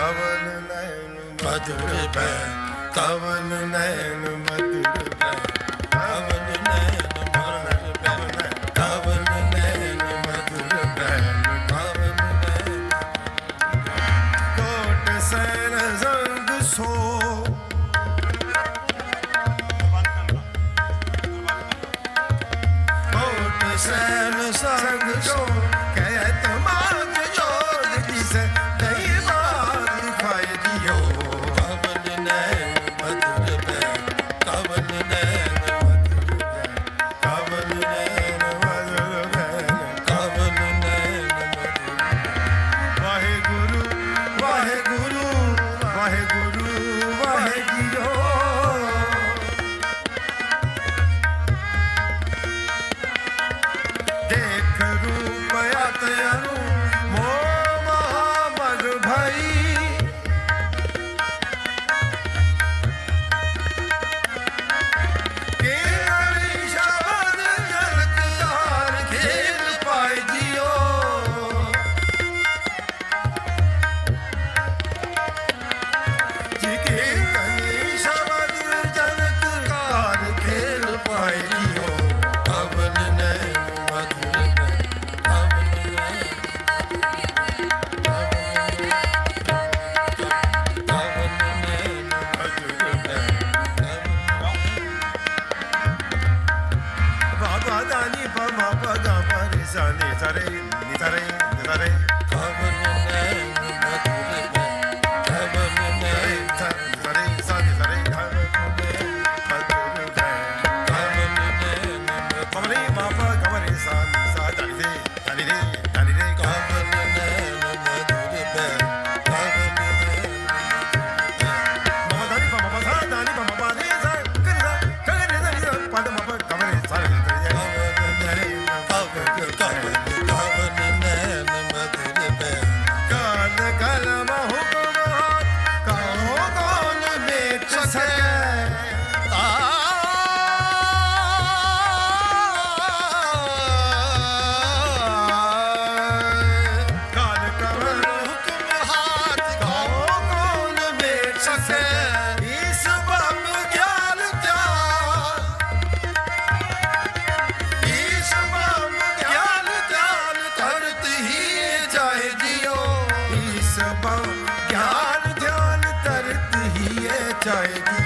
ਕਵਨ ਨੈਣ ਮਧੁਰ ਬੈ ਕਵਨ ਨੈਣ ਮਧੁਰ ਬੈ ਕਵਨ ਨੈਣ ਮਧੁਰ ਬੈ ਕਵਨ ਨੈਣ ਮਧੁਰ ਬੈ ਕਵਨ ਨੈਣ ਕੋਟ ਸੈਨ ਸੰਗ ਸੋ। ਕੋਟ ਸੈਨ ਸੰਗ ਸੋ। sa ni sa re, ni sa re, ni re. 下一个。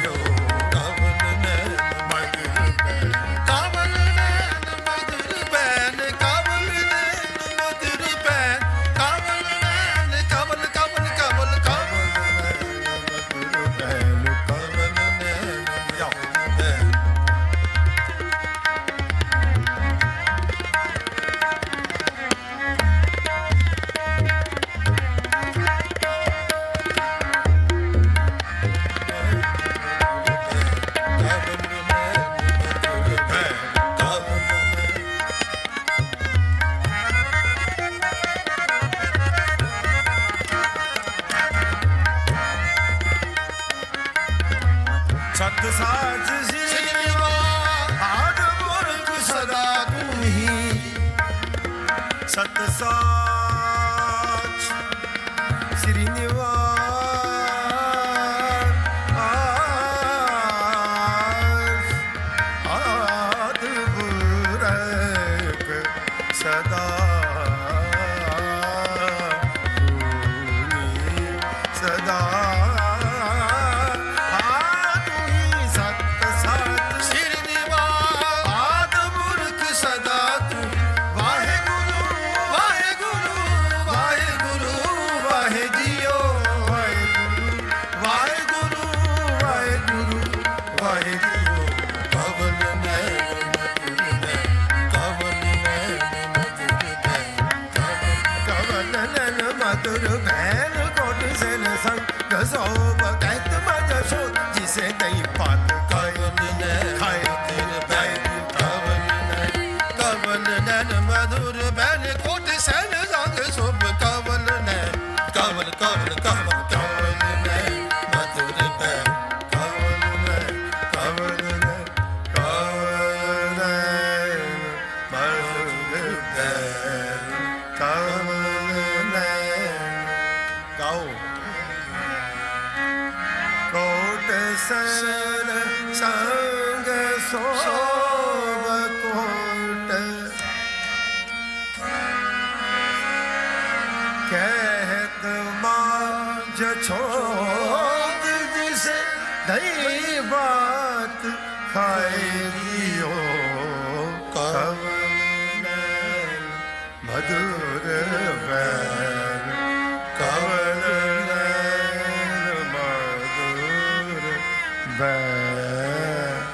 ਸਾਧ ਸਾਜ ਸੇਵਾ ਹਰ ਗੁਰ ਸਦਾ ਤੁਮਹੀ ਸਤ ਸਾ sen matur ben kod sen sang gazob kait maj shod jise dai pat kai ne kai tir bai tavan ne tavan ne madur ben kod sen ਕੋਟ ਸਰ ਸੰਗ ਸੋਭ ਕੋਟ ਕਹਿਤ ਮਾਂ ਜਛੋਦ ਦਿਸ ਦਈ ਬਾਤ ਖਾਈ Bad.